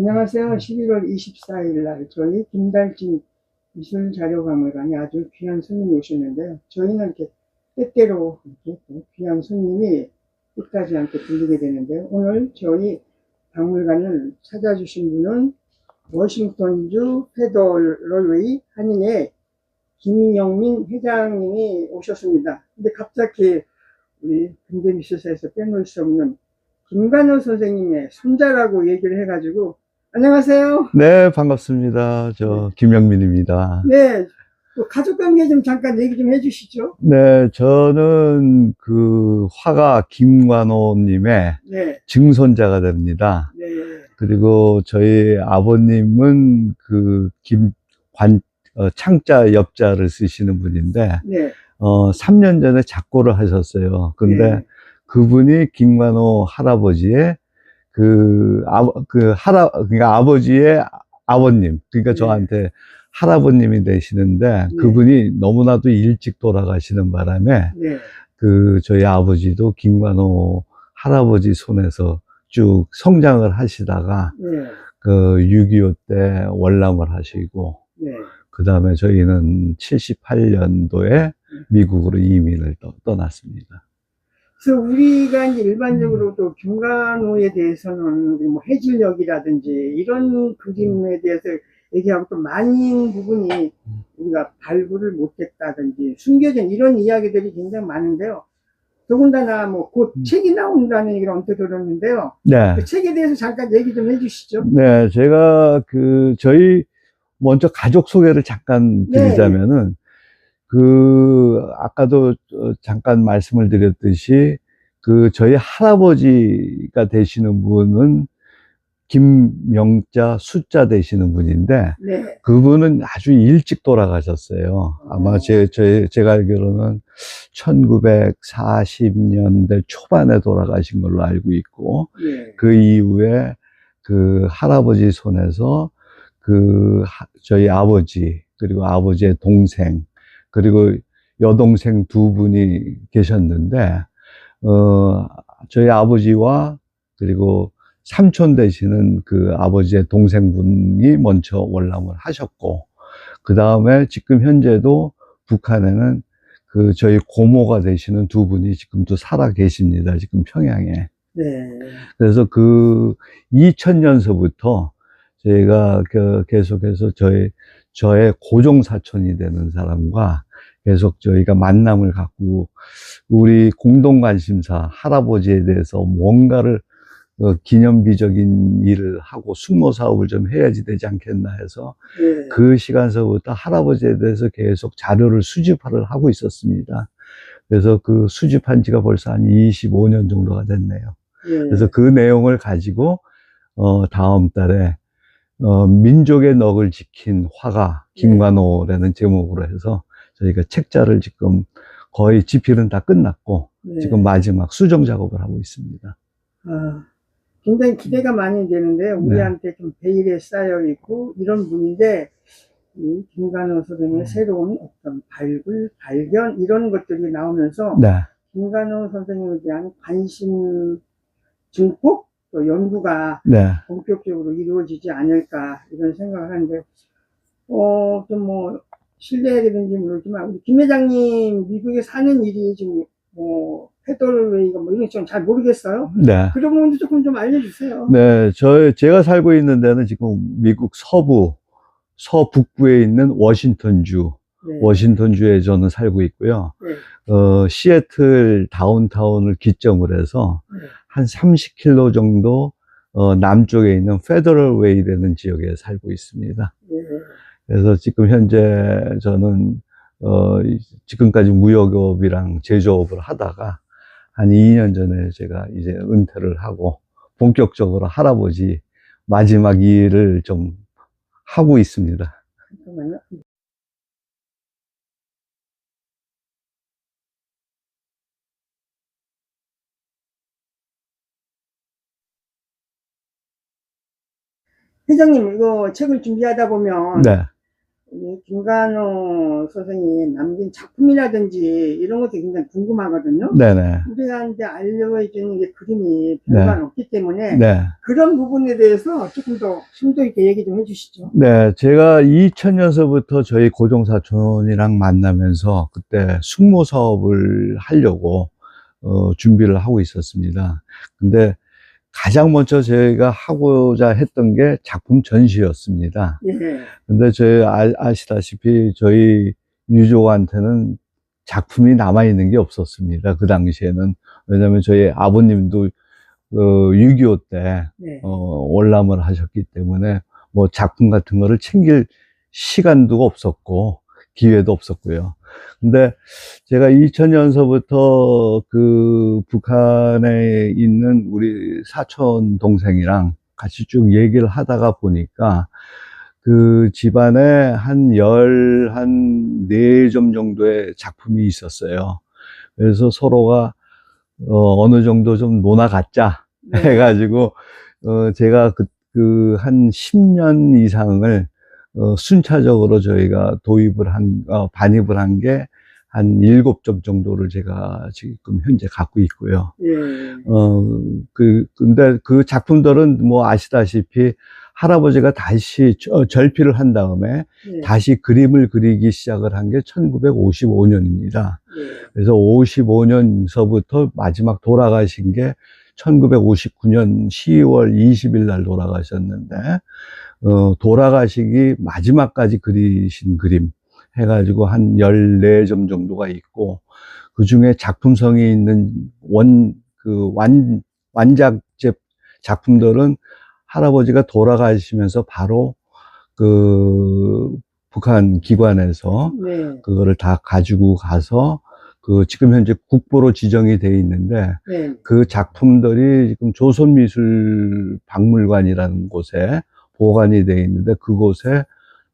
안녕하세요. 11월 24일 날 저희 김달진 미술자료박물관에 아주 귀한 손님이 오셨는데요. 저희는 이렇게 때때로 이렇게 또 귀한 손님이 끝까지 않게 들리게 되는데요. 오늘 저희 박물관을 찾아주신 분은 워싱턴주 페더럴웨이 한인의 김영민 회장님이 오셨습니다. 근데 갑자기 우리 근대미술사에서 빼놓을 수 없는 김관호 선생님의 손자라고 얘기를 해가지고 안녕하세요. 네, 반갑습니다. 저 김영민입니다. 네, 또 가족 관계 좀 잠깐 얘기 좀 해주시죠. 네, 저는 그 화가 김관호님의 네, 증손자가 됩니다. 네, 그리고 저희 아버님은 그 김관 어, 창자 옆자를 쓰시는 분인데 네, 어 3년 전에 작고를 하셨어요. 근데 네. 그분이 김관호 할아버지의 그, 아, 그, 할아, 그러니까 아버지의 아버님, 그러니까 네. 저한테 할아버님이 되시는데, 네. 그분이 너무나도 일찍 돌아가시는 바람에, 네, 그, 저희 아버지도 김관호 할아버지 손에서 쭉 성장을 하시다가, 네, 그, 6.25 때 월남을 하시고, 네, 그 다음에 저희는 78년도에 미국으로 이민을 떠, 떠났습니다. 그래서 우리가 이제 일반적으로 또 김관호에 대해서는 우리 뭐 해질녘이라든지 이런 그림에 대해서 얘기하고 또 많은 부분이 우리가 발굴을 못했다든지 숨겨진 이런 이야기들이 굉장히 많은데요. 더군다나 뭐곧 음. 책이 나온다는 얘기를 언뜻 들었는데요. 네. 그 책에 대해서 잠깐 얘기 좀 해주시죠. 네, 제가 그 저희 먼저 가족 소개를 잠깐 네. 드리자면은 그 아까도 어, 잠깐 말씀을 드렸듯이 그 저희 할아버지가 되시는 분은 김명자 숫자 되시는 분인데 네, 그분은 아주 일찍 돌아가셨어요. 아마 어. 제, 제, 제가 알기로는 1940년대 초반에 돌아가신 걸로 알고 있고 네, 그 이후에 그 할아버지 손에서 그 하- 저희 아버지 그리고 아버지의 동생 그리고 여동생 두 분이 계셨는데 어 저희 아버지와 그리고 삼촌 되시는 그 아버지의 동생분이 먼저 월남을 하셨고 그 다음에 지금 현재도 북한에는 그 저희 고모가 되시는 두 분이 지금도 살아 계십니다. 지금 평양에. 네, 그래서 그 2000년서부터 제가 그 계속해서 저의, 저의 고종 사촌이 되는 사람과 계속 저희가 만남을 갖고 우리 공동 관심사 할아버지에 대해서 뭔가를 어, 기념비적인 일을 하고 숙모 사업을 좀 해야지 되지 않겠나 해서 네, 그 시간서부터 할아버지에 대해서 계속 자료를 수집을 하고 있었습니다. 그래서 그 수집한 지가 벌써 한 25년 정도가 됐네요. 네. 그래서 그 내용을 가지고 어 다음 달에 어 민족의 넋을 지킨 화가 김관호라는 제목으로 해서 저희가 책자를 지금 거의 집필은 다 끝났고 네. 지금 마지막 수정 작업을 하고 있습니다. 아, 굉장히 기대가 많이 되는데 우리한테 좀 베일에 쌓여 있고 이런 분인데 이 김관호 선생님의 음. 새로운 어떤 발굴, 발견 이런 것들이 나오면서 네. 김관호 선생님에 대한 관심 증폭 또 연구가 네. 본격적으로 이루어지지 않을까 이런 생각을 하는데 어좀 뭐 실례가 되는지 모르지만 우리 김 회장님 미국에 사는 일이 지금 뭐 페더럴웨이가 뭐 이런 좀잘 모르겠어요. 네. 그런 부분도 조금 좀 알려주세요. 네, 저, 제가 살고 있는 데는 지금 미국 서부, 서북부에 있는 워싱턴주, 네. 워싱턴주에 저는 살고 있고요. 네. 어, 시애틀 다운타운을 기점으로 해서 네. 한 30km 정도 어, 남쪽에 있는 페더럴 웨이라는 지역에 살고 있습니다. 네. 그래서 지금 현재 저는 어, 이- 지금까지 무역업이랑 제조업을 하다가 한 2년 전에 제가 이제 은퇴를 하고 본격적으로 할아버지 마지막 일을 좀 하고 있습니다. 잠깐만요. 회장님, 이거 책을 준비하다 보면 네, 우리 김관호 선생님 남긴 작품이라든지 이런 것도 굉장히 궁금하거든요. 네네. 우리가 이제 알려주는 게 그림이 별반 없기 때문에 네. 그런 부분에 대해서 조금 더 심도 있게 얘기 좀 해주시죠. 네, 제가 2000년서부터 저희 고종사촌이랑 만나면서 그때 숙모 사업을 하려고 어, 준비를 하고 있었습니다. 근데 가장 먼저 제가 하고자 했던 게 작품 전시였습니다. 예. 근데 저희 아, 아시다시피 저희 유족한테는 작품이 남아있는 게 없었습니다. 그 당시에는. 왜냐면 저희 아버님도 어, 6.25때 네. 어, 월남을 하셨기 때문에 뭐 작품 같은 거를 챙길 시간도 없었고 기회도 없었고요. 근데 제가 2000년서부터 그 북한에 있는 우리 사촌 동생이랑 같이 쭉 얘기를 하다가 보니까 그 집안에 한 열, 한 네 점 정도의 작품이 있었어요. 그래서 서로가 어, 어느 정도 좀 논아 갖자 네. 해가지고 어 제가 그 그 한 10년 이상을 어 순차적으로 저희가 도입을 한 어, 반입을 한 게 한 일곱 점 정도를 제가 지금 현재 갖고 있고요. 예. 어 그 근데 그 작품들은 뭐 아시다시피 할아버지가 다시 저- 절필을 한 다음에 예. 다시 그림을 그리기 시작을 한 게 1955년입니다. 예. 그래서 55년서부터 마지막 돌아가신 게 1959년 10월 20일 날 돌아가셨는데, 어, 돌아가시기 마지막까지 그리신 그림 해가지고 한 14점 정도가 있고, 그 중에 작품성이 있는 원, 그 완, 완작제 작품들은 할아버지가 돌아가시면서 바로 그 북한 기관에서 네. 그거를 다 가지고 가서 그 지금 현재 국보로 지정이 돼 있는데 네. 그 작품들이 지금 조선미술박물관이라는 곳에 보관이 돼 있는데 그곳에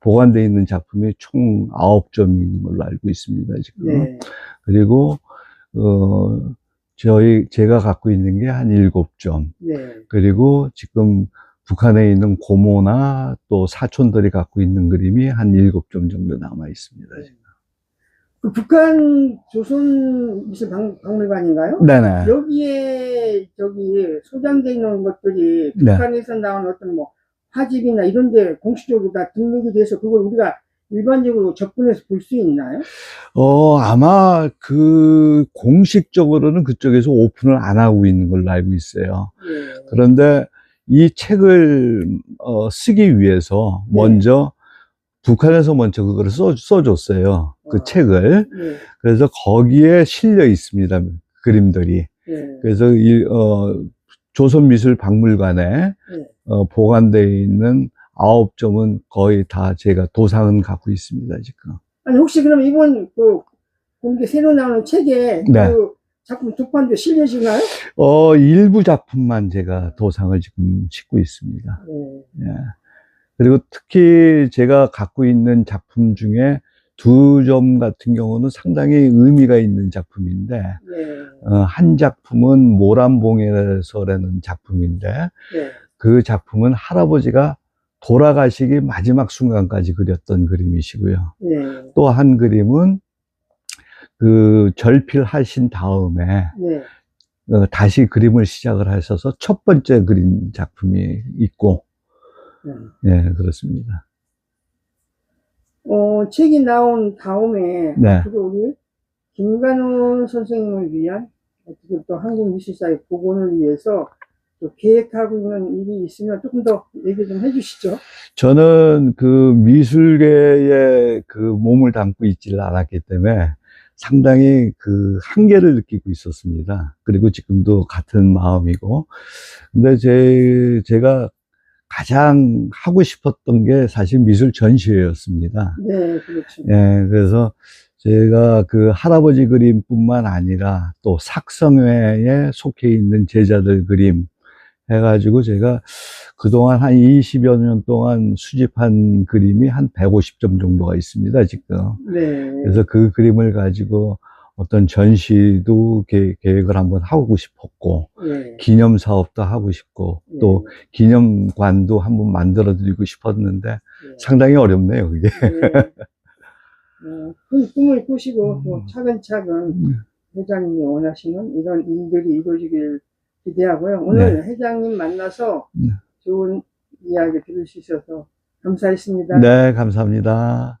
보관돼 있는 작품이 총 9점이 있는 걸로 알고 있습니다, 지금. 네. 그리고 어 저희 제가 갖고 있는 게한 7점. 네. 그리고 지금 북한에 있는 고모나 또 사촌들이 갖고 있는 그림이 한 7점 정도 남아 있습니다. 지금. 그 북한 조선 박- 박물관인가요? 네네. 여기에 저기 소장되어 있는 것들이 네. 북한에서 나온 어떤 뭐 화집이나 이런 데 공식적으로 다 등록이 돼서 그걸 우리가 일반적으로 접근해서 볼 수 있나요? 어, 아마 그 공식적으로는 그쪽에서 오픈을 안 하고 있는 걸로 알고 있어요. 예. 그런데 이 책을 어, 쓰기 위해서 네. 먼저 북한에서 먼저 그거를 써, 써줬어요. 그 아. 책을. 예. 그래서 거기에 실려 있습니다. 그림들이. 예. 그래서 이, 어, 조선미술박물관에 네. 어, 보관되어 있는 아홉 점은 거의 다 제가 도상은 갖고 있습니다, 지금. 아니 혹시 그럼 이번 그 공개 새로 나오는 책에 네. 그 작품 두 판도 실려지나요? 어, 일부 작품만 제가 도상을 지금 짓고 있습니다. 예. 예. 그리고 특히 제가 갖고 있는 작품 중에 두 점 같은 경우는 상당히 의미가 있는 작품인데, 예. 어, 한 작품은 모란봉에서라는 작품인데, 예. 그 작품은 할아버지가 돌아가시기 마지막 순간까지 그렸던 그림이시고요. 예. 또한 그림은 그 절필하신 다음에 네. 어, 다시 그림을 시작을 하셔서 첫 번째 그린 작품이 있고, 네. 예, 그렇습니다. 어, 책이 나온 다음에 네. 그리고 우리 김관훈 선생님을 위한 어떻게 또 한국 미술사의 복원을 위해서 또 계획하고 있는 일이 있으면 조금 더 얘기 좀 해주시죠. 저는 그 미술계에 그 몸을 담고 있지를 않았기 때문에 상당히 그 한계를 느끼고 있었습니다. 그리고 지금도 같은 마음이고. 근데 제, 제가 가장 하고 싶었던 게 사실 미술 전시회였습니다. 네, 그렇죠. 예, 그래서 제가 그 할아버지 그림뿐만 아니라 또 삭성회에 속해 있는 제자들 그림 해가지고 제가 그동안 한 20여 년 동안 수집한 그림이 한 150점 정도가 있습니다, 지금. 네. 그래서 그 그림을 가지고 어떤 전시도 계- 계획을 한번 하고 싶었고, 예. 기념 사업도 하고 싶고, 또 기념관도 한번 만들어 드리고 싶었는데, 예. 상당히 어렵네요, 그게. 예. 어, 큰 꿈을 꾸시고 또 음. 차근차근 음. 회장님이 원하시는 이런 일들이 이루어지길 기대하고요. 오늘 회장님 만나서 네. 좋은 이야기 들을 수 있어서 감사했습니다. 네, 감사합니다.